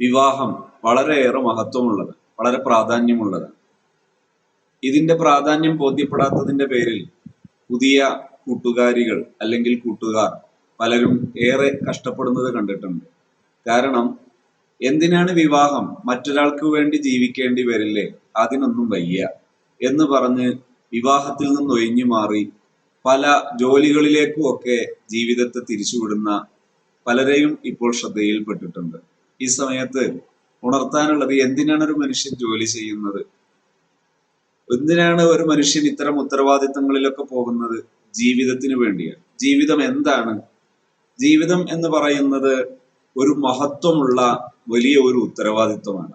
വിവാഹം വളരെയേറെ മഹത്വമുള്ളത് വളരെ പ്രാധാന്യമുള്ളത് ഇതിന്റെ പ്രാധാന്യം ബോധ്യപ്പെടാത്തതിന്റെ പേരിൽ പുതിയ കൂട്ടുകാരികൾ അല്ലെങ്കിൽ കൂട്ടുകാർ പലരും ഏറെ കഷ്ടപ്പെടുന്നത് കണ്ടിട്ടുണ്ട്. കാരണം എന്തിനാണ് വിവാഹം മറ്റൊരാൾക്ക് വേണ്ടി ജീവിക്കേണ്ടി വരില്ലേ? അതിനൊന്നും വയ്യ എന്ന് പറഞ്ഞ് വിവാഹത്തിൽ നിന്ന് ഒഴിഞ്ഞു മാറി പല ജോലികളിലേക്കും ഒക്കെ ജീവിതത്തെ തിരിച്ചുവിടുന്ന പലരെയും ഇപ്പോൾ ശ്രദ്ധയിൽപ്പെട്ടിട്ടുണ്ട്. ഈ സമയത്ത് ഉണർത്താനുള്ളത് എന്തിനാണ് ഒരു മനുഷ്യൻ ജോലി ചെയ്യുന്നത്? എന്തിനാണ് ഒരു മനുഷ്യൻ ഇത്തരം ഉത്തരവാദിത്തങ്ങളിലൊക്കെ പോകുന്നത്? ജീവിതത്തിന് വേണ്ടിയാണ്. ജീവിതം എന്താണ്? ജീവിതം എന്ന് പറയുന്നത് ഒരു മഹത്വമുള്ള വലിയ ഒരു ഉത്തരവാദിത്വമാണ്.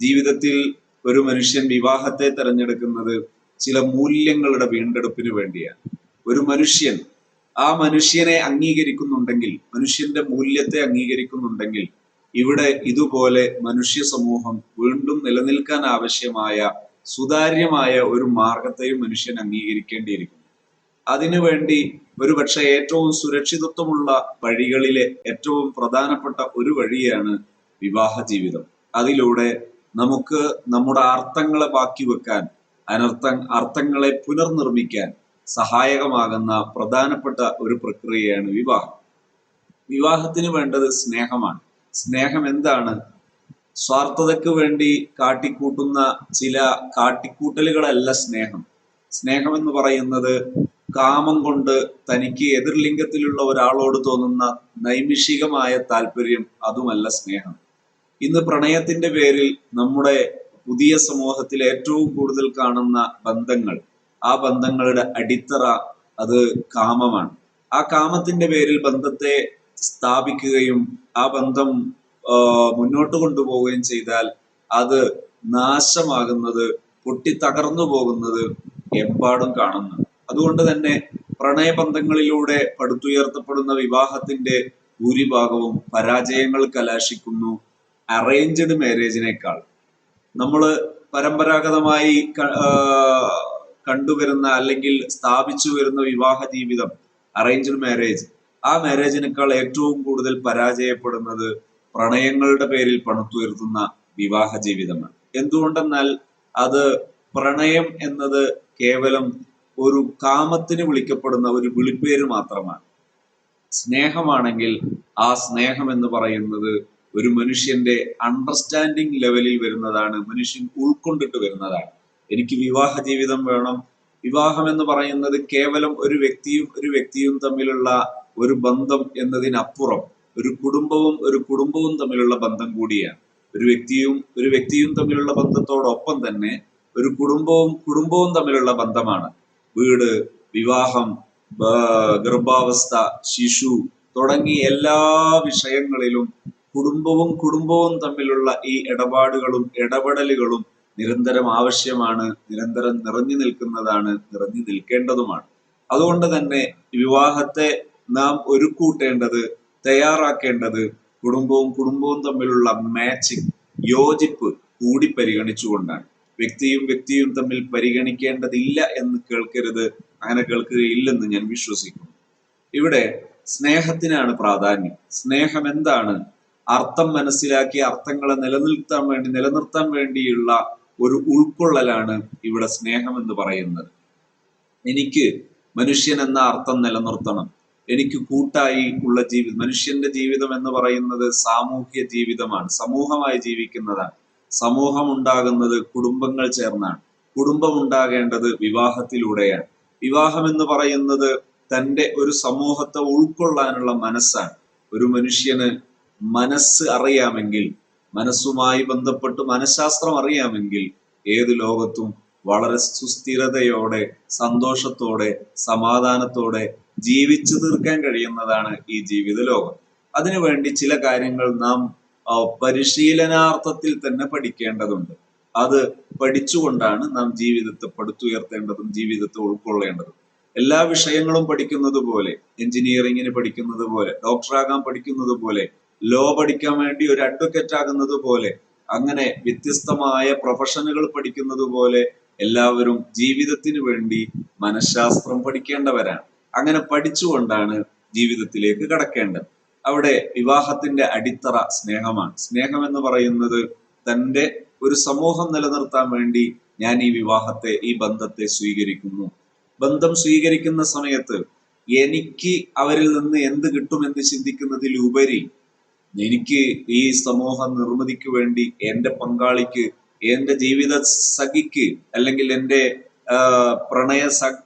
ജീവിതത്തിൽ ഒരു മനുഷ്യൻ വിവാഹത്തെ തെരഞ്ഞെടുക്കുന്നത് ചില മൂല്യങ്ങളുടെ വീണ്ടെടുപ്പിന് വേണ്ടിയാണ്. ഒരു മനുഷ്യൻ ആ മനുഷ്യനെ അംഗീകരിക്കുന്നുണ്ടെങ്കിൽ മനുഷ്യന്റെ മൂല്യത്തെ അംഗീകരിക്കുന്നുണ്ടെങ്കിൽ ഇവിടെ ഇതുപോലെ മനുഷ്യ സമൂഹം വീണ്ടും നിലനിൽക്കാൻ ആവശ്യമായ സുതാര്യമായ ഒരു മാർഗത്തെയും മനുഷ്യൻ അംഗീകരിക്കേണ്ടിയിരിക്കുന്നു. അതിനുവേണ്ടി ഒരുപക്ഷെ ഏറ്റവും സുരക്ഷിതത്വമുള്ള വഴികളിലെ ഏറ്റവും പ്രധാനപ്പെട്ട ഒരു വഴിയാണ് വിവാഹ ജീവിതം. അതിലൂടെ നമുക്ക് നമ്മുടെ അർത്ഥങ്ങളെ ബാക്കി വെക്കാൻ അനർത്ഥ അർത്ഥങ്ങളെ പുനർനിർമ്മിക്കാൻ സഹായകമാകുന്ന പ്രധാനപ്പെട്ട ഒരു പ്രക്രിയയാണ് വിവാഹം. വിവാഹത്തിന് വേണ്ടത് സ്നേഹമാണ്. സ്നേഹം എന്താണ്? സ്വാർത്ഥതയ്ക്ക് വേണ്ടി കാട്ടിക്കൂട്ടുന്ന ചില കാട്ടിക്കൂട്ടലുകളല്ല സ്നേഹം. സ്നേഹം എന്ന് പറയുന്നത് കാമം കൊണ്ട് തനിക്ക് എതിർലിംഗത്തിലുള്ള ഒരാളോട് തോന്നുന്ന നൈമിഷികമായ താല്പര്യം അതുമല്ല സ്നേഹം. ഇന്ന് പ്രണയത്തിന്റെ പേരിൽ നമ്മുടെ പുതിയ സമൂഹത്തിൽ ഏറ്റവും കൂടുതൽ കാണുന്ന ബന്ധങ്ങൾ ആ ബന്ധങ്ങളുടെ അടിത്തറ അത് കാമമാണ്. ആ കാമത്തിന്റെ പേരിൽ ബന്ധത്തെ സ്ഥാപിക്കുകയും ആ ബന്ധം മുന്നോട്ട് കൊണ്ടുപോവുകയും ചെയ്താൽ അത് നാശമാകുന്നത് പൊട്ടിത്തകർന്നു പോകുന്നത് എമ്പാടും കാണുന്നു. അതുകൊണ്ട് തന്നെ പ്രണയബന്ധങ്ങളിലൂടെ പടുത്തുയർത്തപ്പെടുന്ന വിവാഹത്തിന്റെ ഭൂരിഭാഗവും പരാജയങ്ങൾ കലാശിക്കുന്നു അറേഞ്ച്ഡ് മാരേജിനേക്കാൾ. നമ്മൾ പരമ്പരാഗതമായി കണ്ടുവരുന്ന അല്ലെങ്കിൽ സ്ഥാപിച്ചു വരുന്ന വിവാഹ ജീവിതം അറേഞ്ച്ഡ് മാരേജ് ആ മാരേജിനേക്കാൾ ഏറ്റവും കൂടുതൽ പരാജയപ്പെടുന്നത് പ്രണയങ്ങളുടെ പേരിൽ പണത്തുയർത്തുന്ന വിവാഹ ജീവിതമാണ്. എന്തുകൊണ്ടെന്നാൽ അത് പ്രണയം എന്നത് കേവലം ഒരു കാമത്തിന് വിളിക്കപ്പെടുന്ന ഒരു വിളിപ്പേര് മാത്രമാണ്. സ്നേഹമാണെങ്കിൽ ആ സ്നേഹം എന്ന് പറയുന്നത് ഒരു മനുഷ്യന്റെ അണ്ടർസ്റ്റാൻഡിങ് ലെവലിൽ വരുന്നതാണ് മനുഷ്യൻ ഉൾക്കൊണ്ടിട്ട് വരുന്നതാണ്. എനിക്ക് വിവാഹ ജീവിതം വേണം. വിവാഹം എന്ന് പറയുന്നത് കേവലം ഒരു വ്യക്തിയും ഒരു വ്യക്തിയും തമ്മിലുള്ള ഒരു ബന്ധം എന്നതിനപ്പുറം ഒരു കുടുംബവും ഒരു കുടുംബവും തമ്മിലുള്ള ബന്ധം കൂടിയാണ്. ഒരു വ്യക്തിയും ഒരു വ്യക്തിയും തമ്മിലുള്ള ബന്ധത്തോടൊപ്പം തന്നെ ഒരു കുടുംബവും കുടുംബവും തമ്മിലുള്ള ബന്ധമാണ്. വീട് വിവാഹം ഗർഭാവസ്ഥ ശിശു തുടങ്ങി എല്ലാ വിഷയങ്ങളിലും കുടുംബവും കുടുംബവും തമ്മിലുള്ള ഈ ഇടപാടുകളും ഇടപെടലുകളും നിരന്തരം ആവശ്യമാണ് നിരന്തരം നിറഞ്ഞു നിൽക്കുന്നതാണ് നിറഞ്ഞു നിൽക്കേണ്ടതുമാണ്. അതുകൊണ്ട് തന്നെ വിവാഹത്തെ നാം ഒരു കൂട്ടേണ്ടത് തയ്യാറാക്കേണ്ടത് കുടുംബവും കുടുംബവും തമ്മിലുള്ള മാച്ചിങ് യോജിപ്പ് കൂടി പരിഗണിച്ചുകൊണ്ടാണ്. വ്യക്തിയും വ്യക്തിയും തമ്മിൽ പരിഗണിക്കേണ്ടതില്ല എന്ന് കേൾക്കരുത് അങ്ങനെ കേൾക്കുകയില്ലെന്ന് ഞാൻ വിശ്വസിക്കുന്നു. ഇവിടെ സ്നേഹത്തിനാണ് പ്രാധാന്യം. സ്നേഹം എന്താണ്? അർത്ഥം മനസ്സിലാക്കി അർത്ഥങ്ങളെ നിലനിർത്താൻ വേണ്ടി നിലനിർത്താൻ വേണ്ടിയുള്ള ഒരു ഉൾക്കൊള്ളലാണ് ഇവിടെ സ്നേഹം എന്ന് പറയുന്നത്. എനിക്ക് മനുഷ്യൻ എന്ന അർത്ഥം നിലനിർത്തണം. എനിക്ക് കൂട്ടായി ഉള്ള ജീവിതം മനുഷ്യന്റെ ജീവിതം എന്ന് പറയുന്നത് സാമൂഹ്യ ജീവിതമാണ് സമൂഹമായി ജീവിക്കുന്നതാണ്. സമൂഹം ഉണ്ടാകുന്നത് കുടുംബങ്ങൾ ചേർന്നാണ്. കുടുംബം ഉണ്ടാകേണ്ടത് വിവാഹത്തിലൂടെയാണ്. വിവാഹം എന്ന് പറയുന്നത് തന്റെ ഒരു സമൂഹത്തെ ഉൾക്കൊള്ളാനുള്ള മനസ്സാണ്. ഒരു മനുഷ്യന് മനസ്സ് അറിയാമെങ്കിൽ മനസ്സുമായി ബന്ധപ്പെട്ട് മനഃശാസ്ത്രം അറിയാമെങ്കിൽ ഏത് ലോകത്തും വളരെ സുസ്ഥിരതയോടെ സന്തോഷത്തോടെ സമാധാനത്തോടെ ജീവിച്ചു തീർക്കാൻ കഴിയുന്നതാണ് ഈ ജീവിത ലോകം അതിനുവേണ്ടി ചില കാര്യങ്ങൾ നാം പരിശീലനാർത്ഥത്തിൽ തന്നെ പഠിക്കേണ്ടതുണ്ട്. അത് പഠിച്ചുകൊണ്ടാണ് നാം ജീവിതത്തെ പടുത്തുയർത്തേണ്ടതും ജീവിതത്തെ ഉൾക്കൊള്ളേണ്ടതും. എല്ലാ വിഷയങ്ങളും പഠിക്കുന്നത് പോലെ എഞ്ചിനീയറിങ്ങിന് പഠിക്കുന്നത് പോലെ ഡോക്ടറാകാൻ പഠിക്കുന്നത് പോലെ ലോ പഠിക്കാൻ വേണ്ടി ഒരു അഡ്വക്കേറ്റ് ആകുന്നത് പോലെ അങ്ങനെ വ്യത്യസ്തമായ പ്രൊഫഷനുകൾ പഠിക്കുന്നത് പോലെ എല്ലാവരും ജീവിതത്തിന് വേണ്ടി മനഃശാസ്ത്രം പഠിക്കേണ്ടവരാണ്. അങ്ങനെ പഠിച്ചുകൊണ്ടാണ് ജീവിതത്തിലേക്ക് കടക്കേണ്ടത്. അവിടെ വിവാഹത്തിന്റെ അടിത്തറ സ്നേഹമാണ്. സ്നേഹം എന്ന് പറയുന്നത് തന്റെ ഒരു സമൂഹം നിലനിർത്താൻ വേണ്ടി ഞാൻ ഈ വിവാഹത്തെ ഈ ബന്ധത്തെ സ്വീകരിക്കുന്നു. ബന്ധം സ്വീകരിക്കുന്ന സമയത്ത് എനിക്ക് അവരിൽ നിന്ന് എന്ത് കിട്ടുമെന്ന് ചിന്തിക്കുന്നതിലുപരി എനിക്ക് ഈ സമൂഹ നിർമ്മിതിക്ക് വേണ്ടി എന്റെ പങ്കാളിക്ക് എന്റെ ജീവിത സഖിക്ക് അല്ലെങ്കിൽ എന്റെ പ്രണയ സ-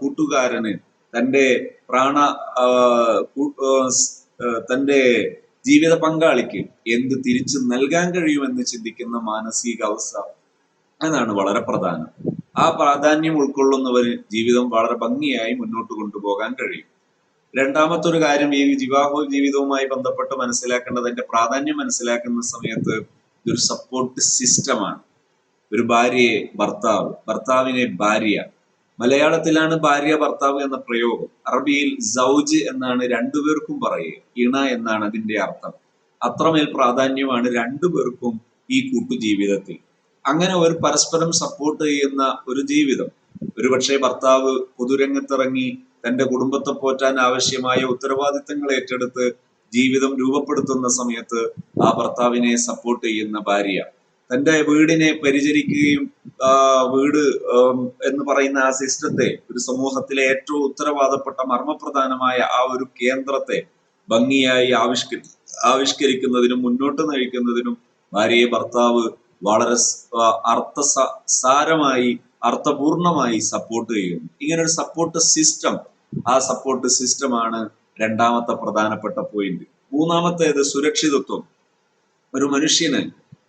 കൂട്ടുകാരന് തന്റെ പ്രാണ തന്റെ ജീവിത പങ്കാളിക്ക് എന്ത് തിരിച്ചു നൽകാൻ കഴിയുമെന്ന് ചിന്തിക്കുന്ന മാനസികാവസ്ഥ അതാണ് വളരെ പ്രധാനം. ആ പ്രാധാന്യം ഉൾക്കൊള്ളുന്നവര് ജീവിതം വളരെ ഭംഗിയായി മുന്നോട്ട് കൊണ്ടുപോകാൻ കഴിയും. രണ്ടാമത്തെ ഒരു കാര്യം ഈ വിവാഹ ജീവിതവുമായി ബന്ധപ്പെട്ട് മനസ്സിലാക്കേണ്ടത് അതിന്റെ പ്രാധാന്യം മനസ്സിലാക്കുന്ന സമയത്ത് ഇതൊരു സപ്പോർട്ട് സിസ്റ്റമാണ് ഒരു ഭാര്യയെ ഭർത്താവ് ഭർത്താവിനെ ഭാര്യ മലയാളത്തിലാണ് ഭാര്യ ഭർത്താവ് എന്ന പ്രയോഗം. അറബിയിൽ സൗജ് എന്നാണ് രണ്ടുപേർക്കും പറയുക. ഇണ എന്നാണ് അതിന്റെ അർത്ഥം. അത്രമേൽ പ്രാധാന്യമാണ് രണ്ടുപേർക്കും ഈ കൂട്ടുജീവിതത്തിൽ. അങ്ങനെ ഒരു പരസ്പരം സപ്പോർട്ട് ചെയ്യുന്ന ഒരു ജീവിതം. ഒരുപക്ഷെ ഭർത്താവ് പൊതുരംഗത്തിറങ്ങി തന്റെ കുടുംബത്തെ പോറ്റാൻ ആവശ്യമായ ഉത്തരവാദിത്തങ്ങൾ ഏറ്റെടുത്ത് ജീവിതം രൂപപ്പെടുത്തുന്ന സമയത്ത് ആ ഭർത്താവിനെ സപ്പോർട്ട് ചെയ്യുന്ന ഭാര്യ. തന്റെ വീടിനെ പരിചരിക്കുകയും വീട് എന്ന് പറയുന്ന ആ സിസ്റ്റത്തെ ഒരു സമൂഹത്തിലെ ഏറ്റവും ഉത്തരവാദപ്പെട്ട മർമ്മപ്രധാനമായ ആ ഒരു കേന്ദ്രത്തെ ഭംഗിയായി ആവിഷ്കരി ആവിഷ്കരിക്കുന്നതിനും മുന്നോട്ട് നയിക്കുന്നതിനും ഭാര്യയെ ഭർത്താവ് വളരെ അർത്ഥ സാരമായി അർത്ഥപൂർണമായി സപ്പോർട്ട് ചെയ്യുന്നു. ഇങ്ങനെ ഒരു സപ്പോർട്ട് സിസ്റ്റം ആ സപ്പോർട്ട് സിസ്റ്റമാണ് രണ്ടാമത്തെ പ്രധാനപ്പെട്ട പോയിന്റ് മൂന്നാമത്തേത് സുരക്ഷിതത്വം. ഒരു മനുഷ്യന്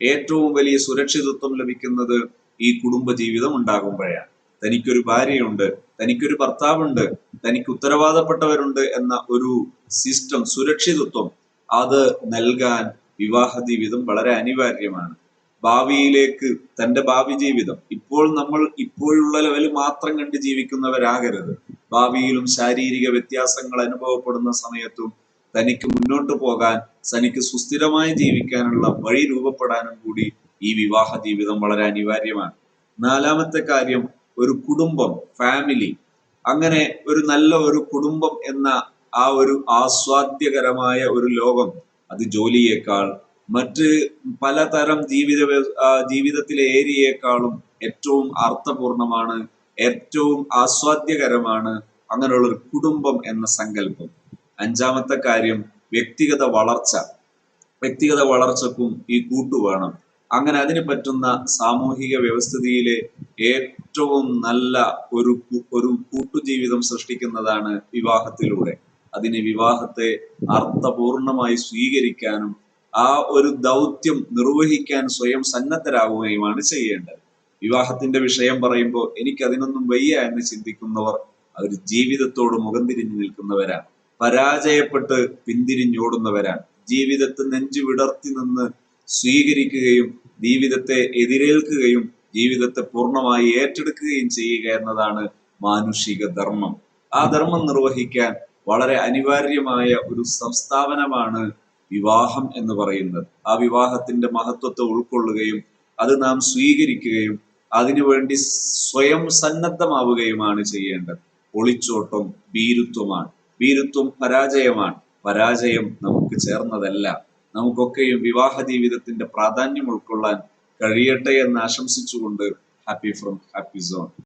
ഏറ്റവും വലിയ സുരക്ഷിതത്വം ലഭിക്കുന്നത് ഈ കുടുംബ ജീവിതം ഉണ്ടാകുമ്പോഴാണ്. തനിക്കൊരു ഭാര്യയുണ്ട് തനിക്കൊരു ഭർത്താവുണ്ട് തനിക്ക് ഉത്തരവാദപ്പെട്ടവരുണ്ട് എന്ന ഒരു സിസ്റ്റം സുരക്ഷിതത്വം അത് നൽകാൻ വിവാഹ ജീവിതം വളരെ അനിവാര്യമാണ്. ഭാവിയിലേക്ക് തന്റെ ഭാവി ജീവിതം ഇപ്പോൾ നമ്മൾ ഇപ്പോഴുള്ള ലെവലിൽ മാത്രം കണ്ട് ജീവിക്കുന്നവരാകരുത്. ഭാവിയിലും ശാരീരിക വ്യത്യാസങ്ങൾ അനുഭവപ്പെടുന്ന സമയത്തും തനിക്ക് മുന്നോട്ട് പോകാൻ തനിക്ക് സുസ്ഥിരമായി ജീവിക്കാനുള്ള വഴി രൂപപ്പെടാനും കൂടി ഈ വിവാഹ ജീവിതം വളരെ അനിവാര്യമാണ്. നാലാമത്തെ കാര്യം ഒരു കുടുംബം ഫാമിലി അങ്ങനെ ഒരു നല്ല ഒരു കുടുംബം എന്ന ആ ഒരു ആസ്വാദ്യകരമായ ഒരു ലോകം അത് ജോലിയേക്കാൾ മറ്റ് പലതരം ജീവിത ജീവിതത്തിലെ ഏരിയേക്കാളും ഏറ്റവും അർത്ഥപൂർണമാണ് ഏറ്റവും ആസ്വാദ്യകരമാണ് അങ്ങനെയുള്ള ഒരു കുടുംബം എന്ന സങ്കല്പം. അഞ്ചാമത്തെ കാര്യം വ്യക്തിഗത വളർച്ച. വ്യക്തിഗത വളർച്ചക്കും ഈ കൂട്ടു വേണം. അങ്ങനെ അതിന് പറ്റുന്ന സാമൂഹിക വ്യവസ്ഥിതിയിലെ ഏറ്റവും നല്ല ഒരു ഒരു കൂട്ടുജീവിതം സൃഷ്ടിക്കുന്നതാണ് വിവാഹത്തിലൂടെ. അതിന് വിവാഹത്തെ അർത്ഥപൂർണമായി സ്വീകരിക്കാനും ആ ഒരു ദൗത്യം നിർവഹിക്കാൻ സ്വയം സന്നദ്ധരാകുകയുമാണ് ചെയ്യേണ്ടത്. വിവാഹത്തിന്റെ വിഷയം പറയുമ്പോൾ എനിക്ക് അതിനൊന്നും വയ്യ എന്ന് ചിന്തിക്കുന്നവർ അവർ ജീവിതത്തോട് മുഖം തിരിഞ്ഞു നിൽക്കുന്നവരാണ്. പരാജയപ്പെട്ട് പിന്തിരിഞ്ഞോടുന്നവരാണ്. ജീവിതത്തെ നെഞ്ചു വിടർത്തി നിന്ന് സ്വീകരിക്കുകയും ജീവിതത്തെ എതിരേൽക്കുകയും ജീവിതത്തെ പൂർണമായി ഏറ്റെടുക്കുകയും ചെയ്യുക എന്നതാണ് മാനുഷിക ധർമ്മം. ആ ധർമ്മം നിർവഹിക്കാൻ വളരെ അനിവാര്യമായ ഒരു സംസ്ഥാപനമാണ് വിവാഹം എന്ന് പറയുന്നത്. ആ വിവാഹത്തിന്റെ മഹത്വത്തെ ഉൾക്കൊള്ളുകയും അത് നാം സ്വീകരിക്കുകയും അതിനുവേണ്ടി സ്വയം സന്നദ്ധമാവുകയുമാണ് ചെയ്യേണ്ടത്. ഒളിച്ചോട്ടം ഭീരുത്വമാണ്. ഭീരുത്വം പരാജയമാണ്. പരാജയം നമുക്ക് ചേർന്നതല്ല. നമുക്കൊക്കെയും വിവാഹ ജീവിതത്തിന്റെ പ്രാധാന്യം ഉൾക്കൊള്ളാൻ കഴിയട്ടെ എന്ന് ആശംസിച്ചുകൊണ്ട് ഹാപ്പി ഫ്രം ഹാപ്പി സോൺ.